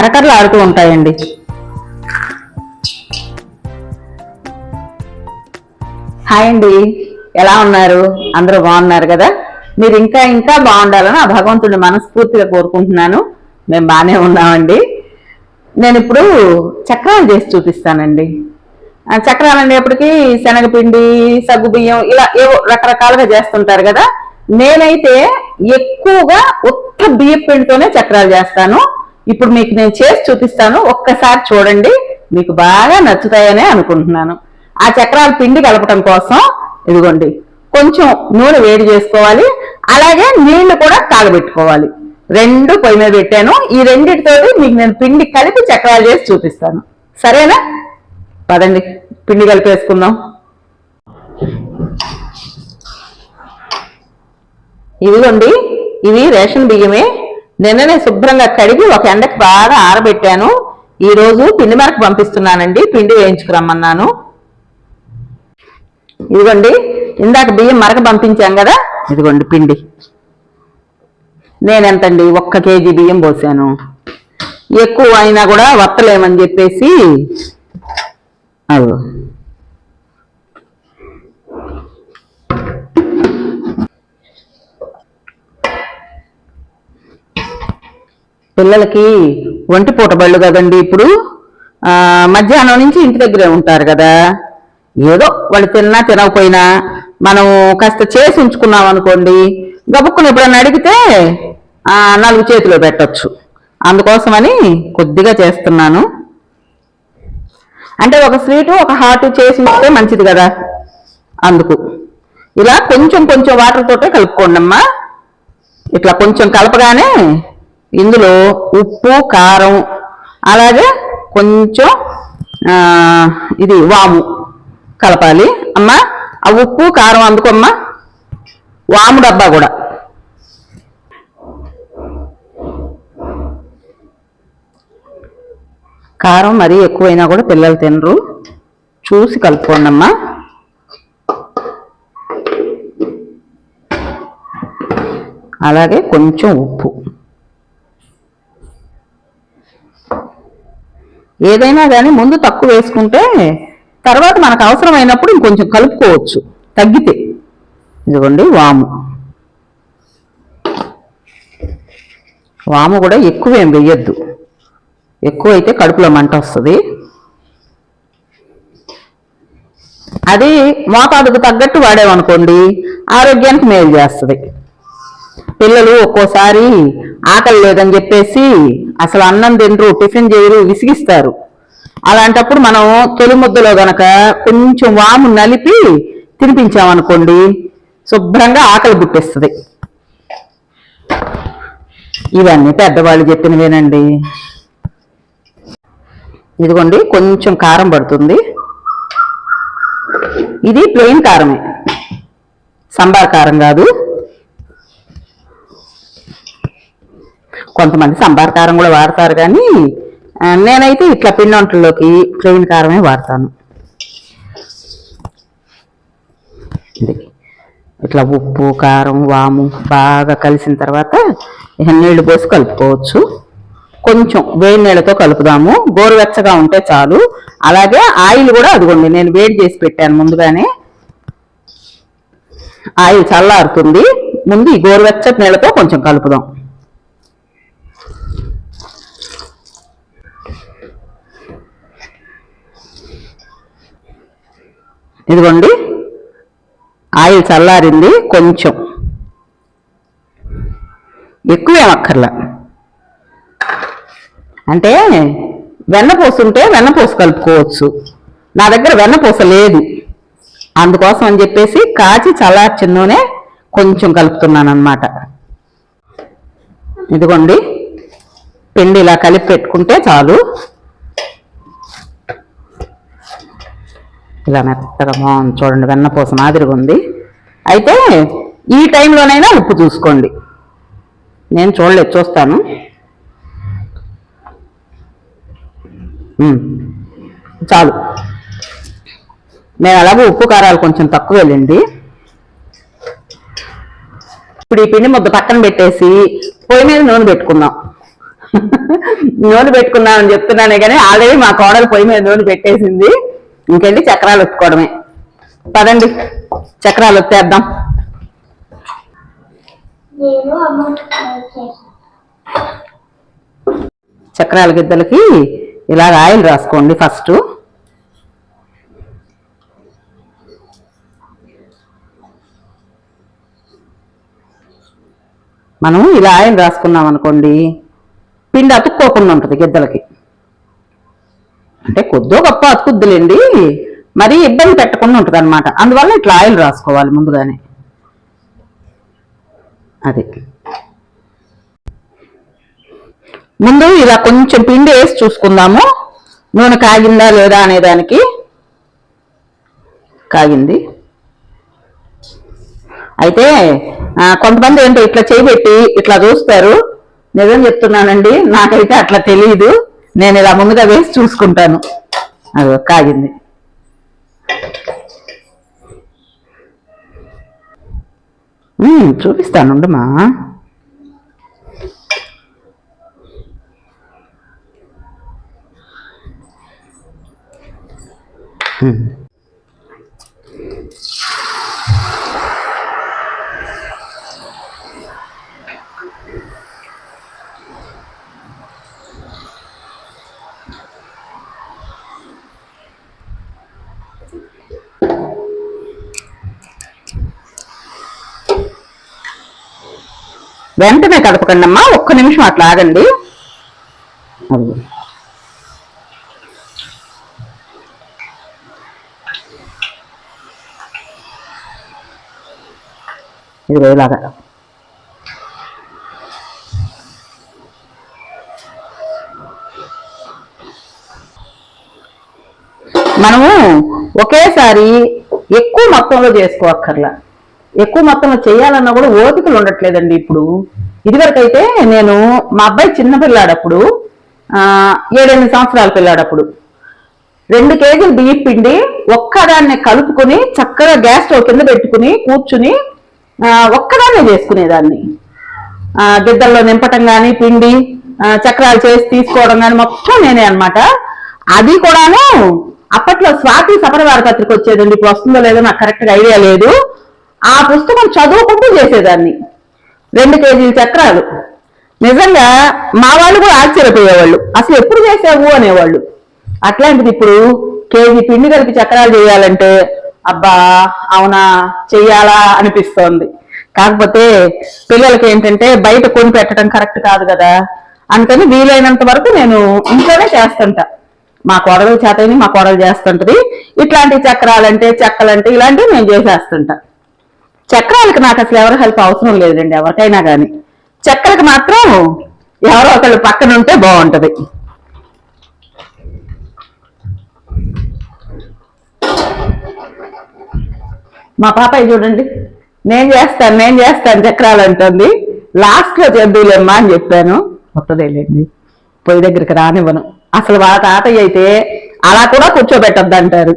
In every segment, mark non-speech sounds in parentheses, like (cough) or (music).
కరకరలు ఆడుతూ ఉంటాయండి. హాయ్ అండి. ఎలా ఉన్నారు? అందరూ బాగున్నారు కదా? మీరు ఇంకా ఇంకా బాగుండాలని ఆ భగవంతుడిని మనస్ఫూర్తిగా కోరుకుంటున్నాను. మేము బాగానే ఉన్నామండి. నేను ఇప్పుడు చక్రాలు చేసి చూపిస్తానండి. చక్రాలు అనేప్పటికీ శనగపిండి సగ్గు బియ్యం ఇలా ఏవో రకరకాలుగా చేస్తుంటారు కదా? నేనైతే ఎక్కువగా ఉత్త బియ్య పిండితోనే చక్రాలు చేస్తాను. ఇప్పుడు మీకు నేను చేసి చూపిస్తాను. ఒక్కసారి చూడండి. మీకు బాగా నచ్చుతాయనే అనుకుంటున్నాను. ఆ చక్రాల పిండి కలపటం కోసం ఇదిగోండి. కొంచెం నూనె వేడి చేసుకోవాలి. అలాగే నీళ్ళు కూడా కాగబెట్టుకోవాలి. రెండు పొయ్యి మీద పెట్టాను. ఈ రెండిటితోటి మీకు నేను పిండి కలిపి చక్రాలు చేసి చూపిస్తాను. సరేనా? పదండి. పిండి కలిపేసుకుందాం. ఇదిగోండి. ఇవి రేషన్ బియ్యమే. నిన్ననే శుభ్రంగా కడిగి ఒక ఎండకి బాగా ఆరబెట్టాను. ఈ రోజు పిండి మరకు పంపిస్తున్నానండి. పిండి వేయించుకురమ్మన్నాను. ఇదిగోండి ఇందాక బియ్యం మరక పంపించాం కదా? ఇదిగోండి పిండి. నేనెంతండి? ఒక్క కేజీ బియ్యం పోసాను. ఎక్కువ అయినా కూడా వత్తలేమని చెప్పేసి అవు. పిల్లలకి ఒంటి పూట బళ్ళు కదండి ఇప్పుడు. మధ్యాహ్నం నుంచి ఇంటి దగ్గరే ఉంటారు కదా. ఏదో వాళ్ళు తిన్నా తినకపోయినా మనం కాస్త చేసి ఉంచుకున్నాం అనుకోండి గబుక్కుని ఎప్పుడన్నా అడిగితే నాలుగు చేతిలో పెట్టచ్చు. అందుకోసమని కొద్దిగా చేస్తున్నాను. అంటే ఒక స్వీటు ఒక హాట్ చేసి ఉంచితే మంచిది కదా. అందుకు. ఇలా కొంచెం కొంచెం వాటర్ తోటే కలుపుకోండి అమ్మా ఇట్లా కొంచెం కలపగానే ఇందులో ఉప్పు కారం అలాగే కొంచెం ఇది వాము కలపాలి. అమ్మా ఆ ఉప్పు కారం అందుకోమ్మా. వాము డబ్బా కూడా. కారం మరీ ఎక్కువైనా కూడా పిల్లలు తినరు. చూసి కలుపుకోండి అమ్మా అలాగే కొంచెం ఉప్పు. ఏదైనా కానీ ముందు తక్కువ వేసుకుంటే తర్వాత మనకు అవసరమైనప్పుడు ఇంకొంచెం కలుపుకోవచ్చు. తగ్గితే. ఇదిగోండి వాము. వాము కూడా ఎక్కువ ఏం వెయ్యొద్దు ఎక్కువ అయితే కడుపులో మంట వస్తుంది. అది మోతాదుకు తగ్గట్టు వాడేమనుకోండి ఆరోగ్యానికి మేలు చేస్తుంది. పిల్లలు ఒక్కోసారి ఆకలి లేదని చెప్పేసి అసలు అన్నం తినరు టిఫిన్ చేయరు విసిగిస్తారు. అలాంటప్పుడు మనం తొలి ముద్దలో గనక కొంచెం వాము నలిపి తినిపించామనుకోండి శుభ్రంగా ఆకలి పుట్టిస్తుంది. ఇవన్నీ పెద్దవాళ్ళు చెప్పినవేనండి. ఇదిగోండి కొంచెం కారం పడుతుంది. ఇది ప్లెయిన్ కారమే. సంబార్ కారం కాదు. కొంతమంది సంబార కారం కూడా వాడతారు కానీ నేనైతే ఇట్లా పిండి వంటల్లోకి ప్లెయిన్ కారమే వాడతాను. ఇట్లా ఉప్పు కారం వాము బాగా కలిసిన తర్వాత నీళ్ళు నీళ్ళు పోసి కలుపుకోవచ్చు. కొంచెం వేడి నీళ్ళతో కలుపుదాము. గోరువెచ్చగా ఉంటే చాలు. అలాగే ఆయిల్ కూడా అదిగోండి నేను వేడి చేసి పెట్టాను ముందుగానే. ఆయిల్ చల్లారుతుంది. ముందు ఈ గోరువెచ్చటి నీళ్ళతో కొంచెం కలుపుదాం. ఇదిగోండి. ఆయిల్ చల్లారింది కొంచెం. ఎక్కువ అక్కర్లా అంటే వెన్నపూస ఉంటే వెన్నపూస కలుపుకోవచ్చు. నా దగ్గర వెన్నపూస లేదు. అందుకోసం అని చెప్పేసి కాచి చల్లార్చిన నూనె కొంచెం కలుపుతున్నాను అనమాట ఇదిగోండి. పిండి ఇలా కలిపి పెట్టుకుంటే చాలు. ఇలా మెత్తగా బాగుంది చూడండి వెన్నపూస మాదిరిగా ఉంది. అయితే ఈ టైంలోనైనా ఉప్పు చూసుకోండి. నేను చూడలేదు చూస్తాను. చాలు. నేను అలాగే ఉప్పు కారాలు కొంచెం తక్కువ వెళ్ళింది. ఇప్పుడు ఈ పిండి ముద్ద పక్కన పెట్టేసి పొయ్యి మీద నూనె పెట్టుకుందాం. నూనె పెట్టుకున్నామని చెప్తున్నానే కానీ ఆల్రెడీ మా కోడలు పొయ్యి మీద నూనె పెట్టేసింది. ఇంకెళ్ళి చక్రాలు ఒత్తుకోవడమే. పదండి చక్రాలు ఒత్తేద్దాం. చక్రాల గిద్దలకి ఇలాగ ఆయిల్ రాసుకోండి ఫస్ట్. మనం ఇలా ఆయిల్ రాసుకున్నాం అనుకోండి పిండి అతుక్కోకుండా ఉంటుంది గిద్దలకి. అంటే కొద్దో గొప్ప అతుకుద్దులేండి. మరీ ఇబ్బంది పెట్టకుండా ఉంటుంది అనమాట అందువల్ల ఇట్లా ఆయిల్ రాసుకోవాలి ముందుగానే. అది. ముందు ఇలా కొంచెం పిండి వేసి చూసుకుందాము. నూనె కాగిందా లేదా అనేదానికి కాగింది. అయితే కొంతమంది ఏంటో ఇట్లా చేయబెట్టి ఇట్లా చూస్తారు. నిజం చెప్తున్నానండి. నాకైతే అట్లా తెలియదు నేను ఇలా ముందుగా వేసి చూసుకుంటాను. అది కాగింది. చూపిస్తాను ఉండమా? వెంటనే కదపకండి అమ్మా ఒక్క నిమిషం అట్లా ఆగండి అది. ఇది ఇలాగా మనము ఒకేసారి ఎక్కువ మొత్తంలో చేసుకోవక్కర్లా ఎక్కువ మొత్తంలో చేయాలన్నా కూడా ఓపికలు ఉండట్లేదండి ఇప్పుడు. ఇదివరకైతే నేను మా అబ్బాయి చిన్న పిల్లాడప్పుడు ఏడెనిమిది సంవత్సరాల పిల్లాడప్పుడు రెండు కేజీలు బియ్యం పిండి ఒక్కదాన్ని కలుపుకొని చక్కగా గ్యాస్ స్టవ్ కింద పెట్టుకుని కూర్చుని ఆ, ఒక్కదాన్నే చేసుకునేదాన్ని. గిద్దల్లో నింపటం కానీ పిండి చక్రాలు చేసి తీసుకోవడం కానీ మొత్తం నేనే అనమాట అది కూడాను అప్పట్లో స్వాతి సపరవార పత్రిక వచ్చేదండి. ఇప్పుడు వస్తుందో లేదో నాకు కరెక్ట్గా ఐడియా లేదు. ఆ పుస్తకం చదువుకుంటూ చేసేదాన్ని. రెండు కేజీల చక్రాలు. నిజంగా మా వాళ్ళు కూడా ఆశ్చర్యపోయేవాళ్ళు. అసలు ఎప్పుడు చేసావు అనేవాళ్ళు. అట్లాంటిది ఇప్పుడు కేజీ పిండి కలిపి చక్రాలు చేయాలంటే అబ్బా అవునా చెయ్యాలా అనిపిస్తోంది. కాకపోతే పిల్లలకి ఏంటంటే బయట కొని పెట్టడం కరెక్ట్ కాదు కదా. అందుకని వీలైనంత వరకు నేను ఇంట్లోనే చేస్తుంటా. మా కోడలు చేతని మా కోడలు చేస్తుంటది. ఇట్లాంటి చక్రాలంటే చెక్కలంటే ఇలాంటివి నేను చేసేస్తుంటా. చక్రాలకు నాకు అసలు ఎవరు హెల్ప్ అవసరం లేదండి ఎవరికైనా కానీ చక్రాలకు మాత్రం ఎవరో ఒకళ్ళు పక్కన ఉంటే బాగుంటుంది. మా పాపయ్య చూడండి నేను చేస్తాను నేను చేస్తాను చక్రాలు అంటుంది. లాస్ట్లో చేద్దులేమ్మా అని చెప్పాను. కొత్తదేలేండి పొయ్యి దగ్గరికి రానివ్వను. అసలు వాళ్ళ తాతయ్య అయితే అలా కూడా కూర్చోబెట్టద్దు అంటారు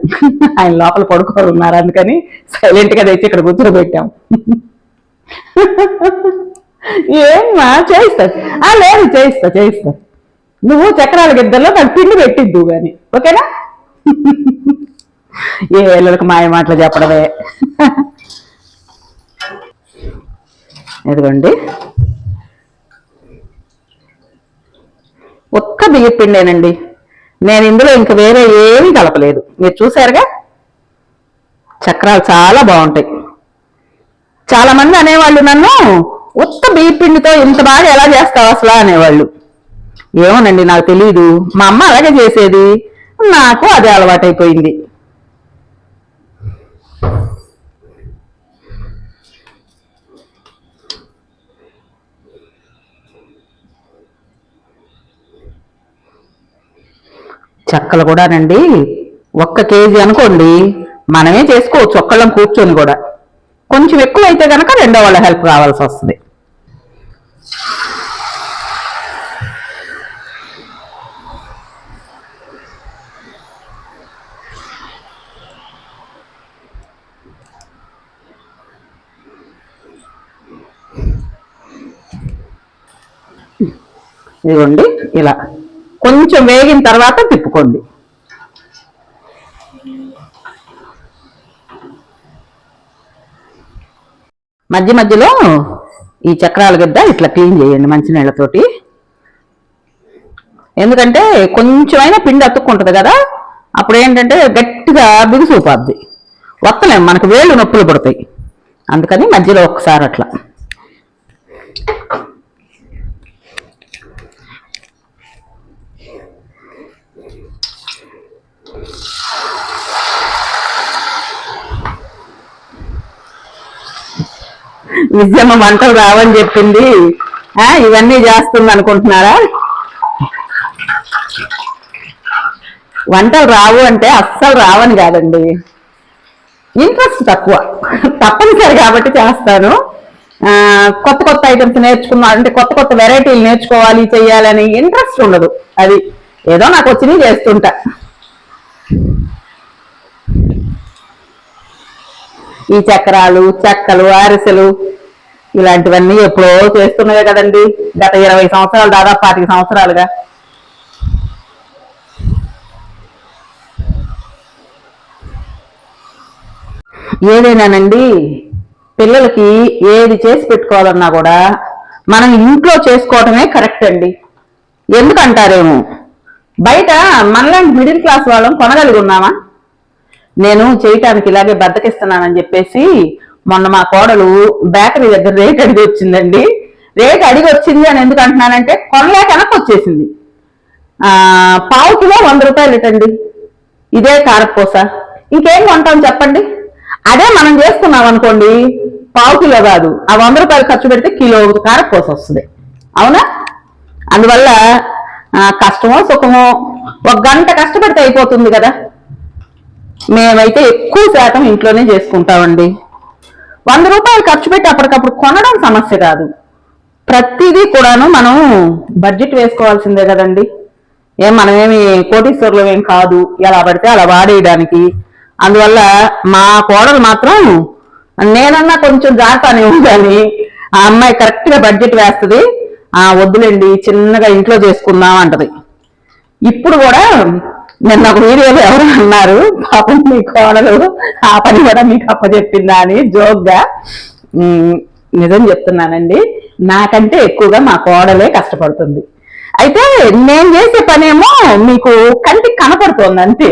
ఆయన లోపల పడుకోరు ఉన్నారు అందుకని సైలెంట్గా తెచ్చి ఇక్కడ కూర్చోబెట్టాం. ఏమ్మా చేయిస్తా. ఆ లేదు చేయిస్తా చేయిస్తా. నువ్వు చక్రాల గిద్దల్లో నాకు పిండి పెట్టిద్దు కానీ ఓకేనా? ఏ ఏళ్ళకి మాయ మాటలు చెప్పడమే. ఇదిగోండి. ఒక్క బియ్య పిండేనండి. నేను ఇందులో ఇంక వేరే ఏమీ కలపలేదు. మీరు చూసారుగా చక్రాలు చాలా బాగుంటాయి. చాలామంది అనేవాళ్ళు నన్ను ఉత్త బియ్యపిండితో ఇంత బాగా ఎలా చేస్తావు అసలు? అనేవాళ్ళు. ఏమోనండి నాకు తెలియదు మా అమ్మ అలాగే చేసేది. నాకు అదే అలవాటైపోయింది. చెక్కలు కూడానండి ఒక్క కేజీ అనుకోండి మనమే చేసుకోవచ్చు ఒక్కళ్ళం కూర్చొని కూడా. కొంచెం ఎక్కువ అయితే కనుక రెండో వాళ్ళ హెల్ప్ కావాల్సి వస్తుంది. ఇదిగోండి ఇలా. కొంచెం వేగిన తర్వాత తిప్పుకోండి. మధ్య మధ్యలో ఈ చక్రాల గద్ద ఇట్లా క్లీన్ చేయండి మంచినీళ్ళతోటి. ఎందుకంటే కొంచెమైనా పిండి అతుక్కుంటుంది కదా అప్పుడు ఏంటంటే గట్టిగా బిగుసూపాద్ది వత్తలేం మనకు వేళ్ళు నొప్పులు పడతాయి. అందుకని మధ్యలో ఒకసారి అట్లా. విజయమ్మ వంటలు రావని చెప్పింది. ఇవన్నీ చేస్తుంది అనుకుంటున్నారా? వంటలు రావు అంటే అస్సలు రావని కాదండి. ఇంట్రెస్ట్ తక్కువ. తప్పనిసరి కాబట్టి చేస్తాను. కొత్త కొత్త ఐటమ్స్ నేర్చుకున్నా అంటే కొత్త కొత్త వెరైటీలు నేర్చుకోవాలి చెయ్యాలని ఇంట్రెస్ట్ ఉండదు. అది ఏదో నాకు వచ్చినవి చేస్తుంటా. ఈ చక్రాలు చెక్కలు అరిసెలు ఇలాంటివన్నీ ఎప్పుడో చేస్తున్నాయే కదండి. గత ఇరవై సంవత్సరాలు దాదాపు పాతిక సంవత్సరాలుగా. ఏదైనానండి పిల్లలకి ఏది చేసి పెట్టుకోవాలన్నా కూడా మనం ఇంట్లో చేసుకోవటమే కరెక్ట్ అండి. ఎందుకంటారేమో బయట మనలాంటి మిడిల్ క్లాస్ వాళ్ళం కొనగలిగి ఉన్నామా నేను చేయటానికి ఇలాగే బద్దకిస్తున్నానని చెప్పేసి మొన్న మా కోడలు బేకరీ దగ్గర రేట్ అడిగి వచ్చిందండి. రేట్ అడిగి వచ్చింది అని ఎందుకు అంటున్నానంటే కొనలేక వెనక్కి వచ్చేసింది పావు కిలో వంద రూపాయలు ఇటండి ఇదే కారపూస. ఇంకేం కొంటాం చెప్పండి? అదే మనం చేసుకున్నాం అనుకోండి పావు కిలో కాదు ఆ వంద రూపాయలు ఖర్చు పెడితే కిలో కారపూస వస్తుంది. అవునా? అందువల్ల కష్టమో సుఖమో ఒక గంట కష్టపడితే అయిపోతుంది కదా. మేమైతే ఎక్కువ శాతం ఇంట్లోనే చేసుకుంటామండి. వంద రూపాయలు ఖర్చు పెట్టి అప్పటికప్పుడు కొనడం సమస్య కాదు. ప్రతిదీ కూడాను మనం బడ్జెట్ వేసుకోవాల్సిందే కదండి. ఏం మనమేమి కోటీశ్వరులు ఏం కాదు. ఎలా పడితే అలా వాడేయడానికి. అందువల్ల మా కోడలు మాత్రం నేనన్నా కొంచెం జాగ్రత్తనే ఉందని ఆ అమ్మాయి కరెక్ట్గా బడ్జెట్ వేస్తుంది. ఆ వద్దులేండి చిన్నగా ఇంట్లో చేసుకుందాం అంటది. ఇప్పుడు కూడా నిన్న ఒక వీడియోలో ఎవరు అన్నారు? పాపం మీ కోడలు ఆ పని కూడా మీకు అప్పచెప్పిందా అని జోక్గా నిజం చెప్తున్నానండి. నాకంటే ఎక్కువగా మా కోడలే కష్టపడుతుంది. అయితే నేను చేసే పనేమో మీకు కంటికి కనపడుతోంది అంతే.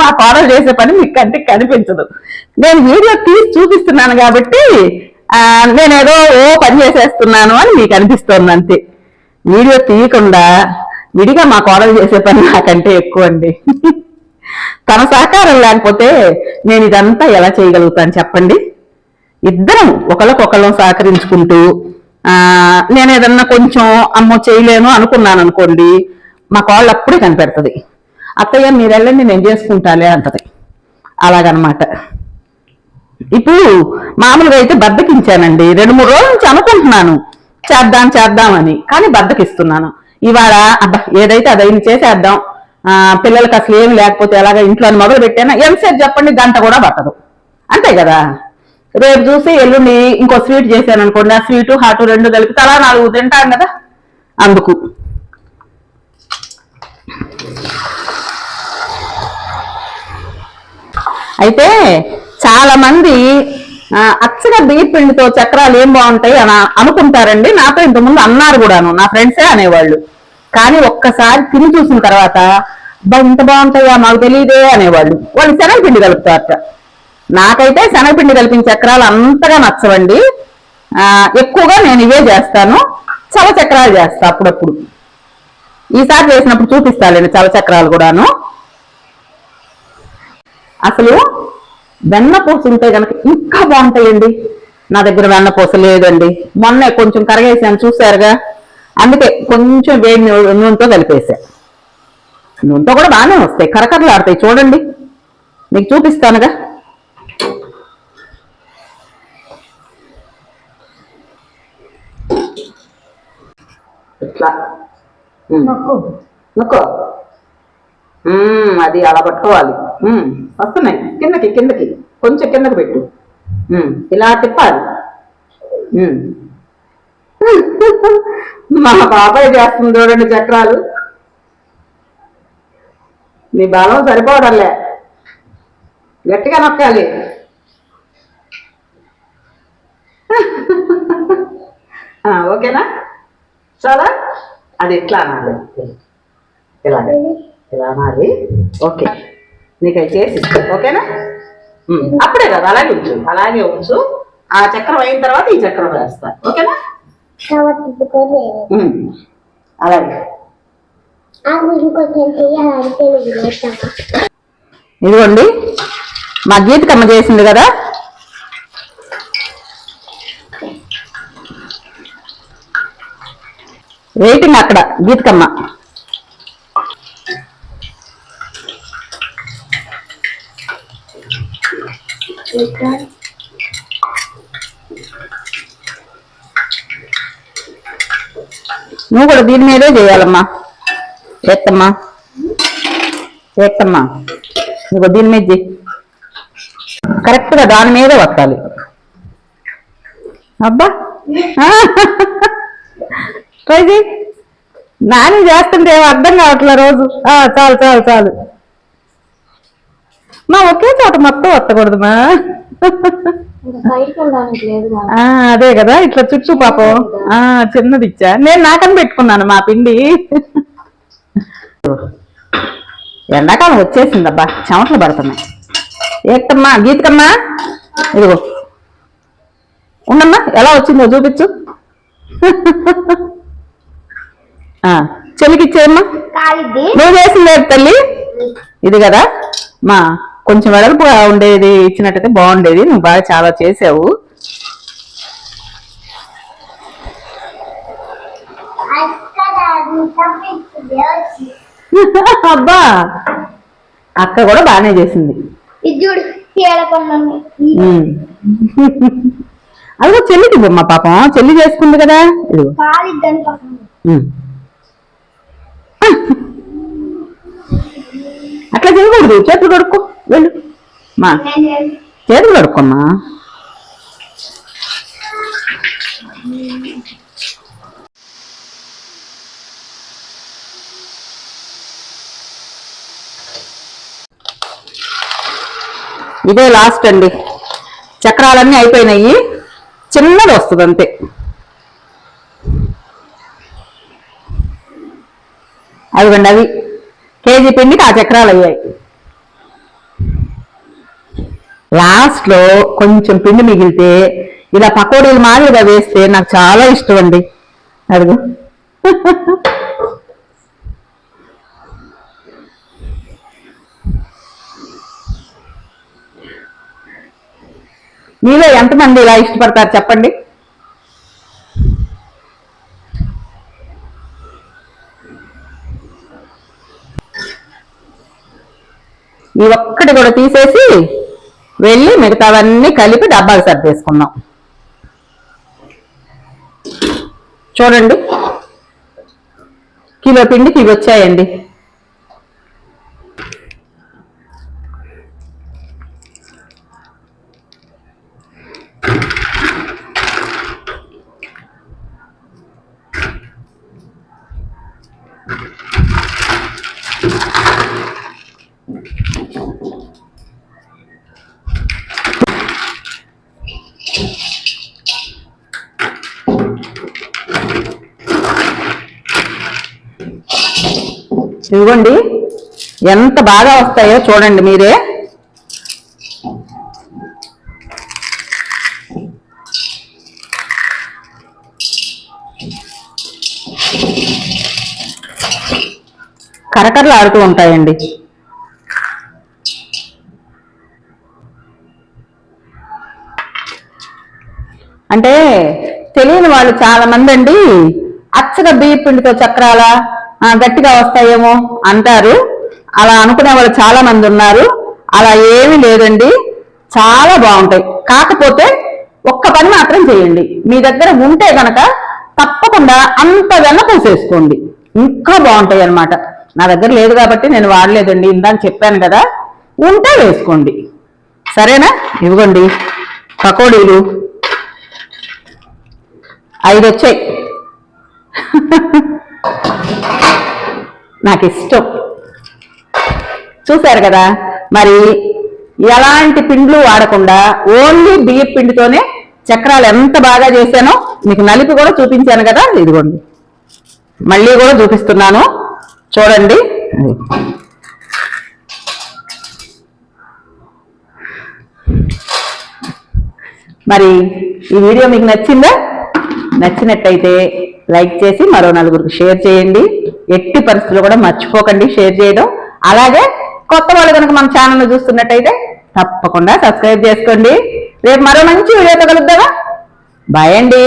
మా కోడలు చేసే పని మీకు కంటికి కనిపించదు. నేను వీడియో తీసి చూపిస్తున్నాను కాబట్టి నేనేదో ఓ పని చేసేస్తున్నాను అని మీకు అనిపిస్తోంది అంతే. వీడియో తీయకుండా విడిగా మా కోడలు చేసే పని నాకంటే ఎక్కువ అండి. తన సహకారం లేకపోతే నేను ఇదంతా ఎలా చేయగలుగుతాను చెప్పండి? ఇద్దరం ఒకళ్ళకొకళ్ళం సహకరించుకుంటూ నేను ఏదన్నా కొంచెం అమ్మో చేయలేను అనుకున్నాను అనుకోండి మా కోళ్ళు అప్పుడే కనిపెడుతుంది. అత్తయ్య మీరు వెళ్ళండి నేను చేసుకుంటాలే అంటది. అలాగనమాట. ఇప్పుడు మామూలుగా అయితే బద్దకించానండి. రెండు మూడు రోజుల నుంచి అనుకుంటున్నాను. చేద్దాం చేద్దామని కానీ బద్దకిస్తున్నాను. ఇవాళ అబ్బా ఏదైతే అదైంది చేసేద్దాం. పిల్లలకి అసలు ఏం లేకపోతే ఎలాగ ఇంట్లో మొదలు పెట్టానా? ఎంతసేపు చెప్పండి గంట కూడా పట్టదు. అంతే కదా? రేపు చూసి ఎల్లుండి ఇంకో స్వీట్ చేశాను అనుకోండి ఆ స్వీటు హాటు రెండు కలిపి తలా నాలుగు తింటాను కదా? అందుకు. అయితే చాలా మంది అచ్చగా బియ్య పిండితో చక్రాలు ఏం బాగుంటాయి అని అనుకుంటారండి. నాతో ఇంతకుముందు అన్నారు కూడాను. నా ఫ్రెండ్సే అనేవాళ్ళు. కానీ ఒక్కసారి తిని చూసిన తర్వాత "అబ్బా, ఇంత బాగుంటాయా? మాకు తెలియదే అనేవాళ్ళు. వాళ్ళు శనగపిండి కలుపుతారట. నాకైతే శనగపిండి కలిపిన చక్రాలు అంతగా నచ్చవండి. ఎక్కువగా నేను ఇవే చేస్తాను. చవ చక్రాలు చేస్తా అప్పుడప్పుడు. ఈసారి చేసినప్పుడు చూపిస్తాలేండి చవ చక్రాలు కూడాను. అసలు వెన్నపూస ఉంటే కనుక ఇంకా బాగుంటాయండి. నా దగ్గర వెన్నపూస లేదండి. మొన్న కొంచెం కరగేసాను చూసారుగా అందుకే కొంచెం వేడి నూనెతో కలిపేసా. నూనెతో కూడా బాగానే వస్తాయి కరకరలు ఆడతాయి చూడండి. మీకు చూపిస్తానుగా. ఇట్లా. నొక్కో. అది అలా పట్టుకోవాలి. వస్తున్నాయి. కిందకి కిందకి. కొంచెం కిందకి పెట్టు. ఇలా తిప్పాలి. మా బాబాయ్ చేస్తుంది చూడండి చక్రాలు. నీ బలం సరిపోవడంలే. గట్టిగా నొక్కాలి. ఓకేనా? చాలా? అది ఎట్లా అనాలి. ఇలా ఇలా అనాలి. ఓకే. నీకు అది చేసి ఓకేనా? అప్పుడే కదా అలాగే ఉంచు. అలాగే ఉంచు. ఆ చక్రం అయిన తర్వాత ఈ చక్రం వేస్తా. ఓకేనా? అలాగే. ఇదిగోండి. మా గీతకమ్మ చేసింది కదా? వెయిటింగ్ అక్కడ గీతకమ్మ ఇంకా నువ్వు కూడా దీని మీదే చేయాలమ్మా. చేత్తమ్మా. చేత్తమ్మా. నువ్వు దీని మీద కరెక్ట్గా దాని మీదే వత్తాలి అబ్బా. ట్రై చేయి. నాని చేస్తుంటే అర్థం కావట్లే రోజు. ఆ, చాలు చాలు చాలు. మా ఒకే చోట మొత్తం వత్తకూడదు మా. అదే కదా ఇట్లా చుట్టూ పాపం. చిన్నది ఇచ్చా. నేను నాకని పెట్టుకున్నాను మా పిండి. ఎండాకాలం వచ్చేసిందబ్బా చెమటలు పడుతున్నాయి. ఏకమ్మా గీతకమ్మా ఇదిగో. ఉండమ్మా ఎలా వచ్చిందో చూపించు. కాలిద్ది. నువ్వు చేసిందే తల్లి? ఇది కదా మా కొంచెం వెడల్పుగా ఉండేది ఇచ్చినట్టయితే బాగుండేది. నువ్వు బాగా చాలా చేసావు. అబ్బా! అక్క కూడా బాగానే చేసింది. అదిగో చెల్లికి బొమ్మ పాపం. చెల్లి చేసుకుంది కదా. అట్లా చేయకూడదు. చేతులు కడుక్కో. వెళ్ళు. మా చేతులు కడుక్కోమ్మా ఇదే లాస్ట్ అండి. చక్రాలన్నీ అయిపోయినాయి. చిన్నది వస్తుంది అంతే. అదిగండి అవి. కేజీ పిండికి ఆ చక్రాలు అయ్యాయి. లాస్ట్లో కొంచెం పిండి మిగిలితే ఇలా పకోడీలు మాదిరిగా వేస్తే నాకు చాలా ఇష్టం అండి. అడుగు మీలో ఎంతమంది ఇలా ఇష్టపడతారు చెప్పండి? ఈ ఒక్కటి కూడా తీసేసి మిగతావన్నీ కలిపి డబ్బాలు సర్దేసుకుందాం చూడండి. కిలో పిండికి ఇవి వచ్చాయండి. ఇదిగోండి ఎంత బాగా వస్తాయో చూడండి మీరే. కరకరలు ఆడుతూ ఉంటాయండి. అంటే తెలియని వాళ్ళు చాలా మంది అండి అచ్చగా బియ్య పిండితో చక్రాల? గట్టిగా వస్తాయేమో అంటారు. అలా అనుకునే వాళ్ళు చాలా మంది ఉన్నారు. అలా ఏమీ లేదండి. చాలా బాగుంటాయి. కాకపోతే ఒక్క పని మాత్రం చేయండి. మీ దగ్గర ఉంటే గనక తప్పకుండా అంత వెన్న పూసేసుకోండి ఇంకా బాగుంటాయి అన్నమాట. నా దగ్గర లేదు కాబట్టి నేను వాడలేదండి. ఇందాక చెప్పాను కదా. ఉంటే వేసుకోండి. సరేనా? ఇవ్వండి. పకోడీలు. ఐదు వచ్చాయి (laughs) నాకు ఇష్టం చూశారు కదా? మరి ఎలాంటి పిండ్లు వాడకుండా ఓన్లీ బియ్య పిండితోనే చక్రాలు ఎంత బాగా చేశానో మీకు నలిపి కూడా చూపించాను కదా? ఇదిగోండి. మళ్ళీ కూడా చూపిస్తున్నాను. చూడండి. మరి ఈ వీడియో మీకు నచ్చిందా? నచ్చినట్టయితే లైక్ చేసి మరో నలుగురికి షేర్ చేయండి. ఎట్టి పరిస్థితులు కూడా మర్చిపోకండి షేర్ చేయడం. అలాగే కొత్త వాళ్ళు కనుక మన ఛానల్ చూస్తున్నట్టయితే తప్పకుండా సబ్స్క్రైబ్ చేసుకోండి. రేపు మరో మంచి వీడియోతో కలుద్దామా? బాయ్ అండి.